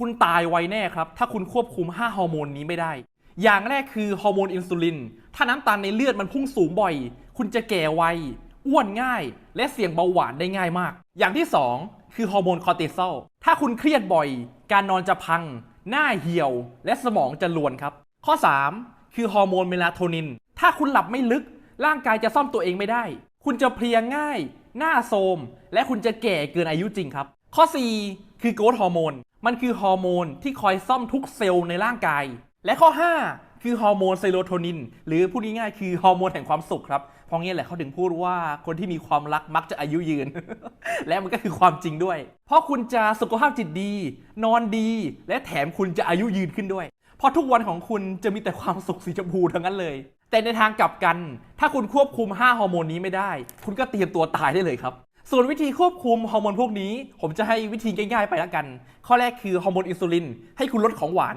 คุณตายไวแน่ครับ ถ้าคุณควบคุม 5 ฮอร์โมนนี้ไม่ได้ อย่างแรกคือฮอร์โมนอินซูลิน ถ้าน้ำตาลในเลือดมันพุ่งสูงบ่อย คุณจะแก่ไว อ้วนง่าย และเสี่ยงเบาหวานได้ง่ายมาก อย่างที่ 2 คือฮอร์โมนคอร์ติซอล ถ้าคุณเครียดบ่อย การนอนจะพัง หน้าเหี่ยว และสมองจะลวนครับ ข้อ 3 คือฮอร์โมนเมลาโทนิน ถ้าคุณหลับไม่ลึก ร่างกายจะซ่อมตัวเองไม่ได้ คุณจะเพลียง่าย หน้าโทมและคุณจะแก่เกินอายุจริงครับ ข้อ 4 คือโกรทฮอร์โมน มันคือฮอร์โมนที่คอยซ่อมทุกเซลล์ในร่างกาย และข้อ 5 คือฮอร์โมนเซโรโทนิน หรือพูดง่ายๆคือฮอร์โมนแห่งความสุขครับ เพราะงี้แหละเขาถึงพูดว่าคนที่มีความรักมักจะอายุยืน และมันก็คือความจริงด้วย เพราะคุณจะสุขภาพจิตดี นอนดี และแถมคุณจะอายุยืนขึ้นด้วย เพราะทุกวันของคุณจะมีแต่ความสุขสีชมพูทั้งนั้นเลย แต่ในทางกลับกัน ถ้าคุณควบคุม 5 ฮอร์โมนนี้ไม่ได้ คุณก็เตรียมตัวตายได้เลยครับ ส่วนวิธีควบคุมฮอร์โมนพวกนี้ ผมจะให้วิธีง่ายๆไปแล้วกัน ข้อแรกคือฮอร์โมนอินซูลินให้คุณลดของหวาน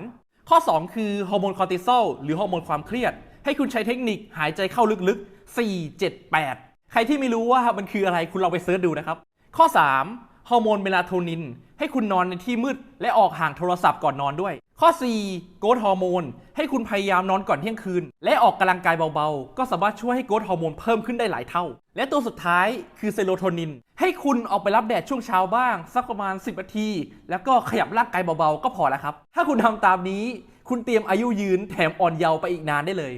ข้อ 2 คือฮอร์โมนคอร์ติซอลหรือฮอร์โมนความเครียด ให้คุณใช้เทคนิคหายใจเข้าลึกๆ 4 7 8 ใครที่ไม่รู้ว่ามันคืออะไรคุณลองไปเซิร์ชดูนะครับ ข้อ 3 ฮอร์โมนเมลาโทนิน ให้คุณนอนในที่มืด และออกห่างโทรศัพท์ก่อนนอนด้วย ข้อ 4 โกรทฮอร์โมน ให้คุณพยายามนอนก่อนเที่ยงคืน และออกกำลังกายเบาๆ ก็สามารถช่วยให้โกรทฮอร์โมนเพิ่มขึ้นได้หลายเท่า และตัวสุดท้ายคือเซโรโทนิน ให้คุณออกไปรับแดดช่วงเช้าบ้าง สักประมาณ 10นาที แล้วก็ขยับร่างกายเบาๆ ก็พอแล้วครับ ถ้าคุณทำตามนี้ คุณเตรียมอายุยืนแถมอ่อนเยาว์ไปอีกนานได้เลย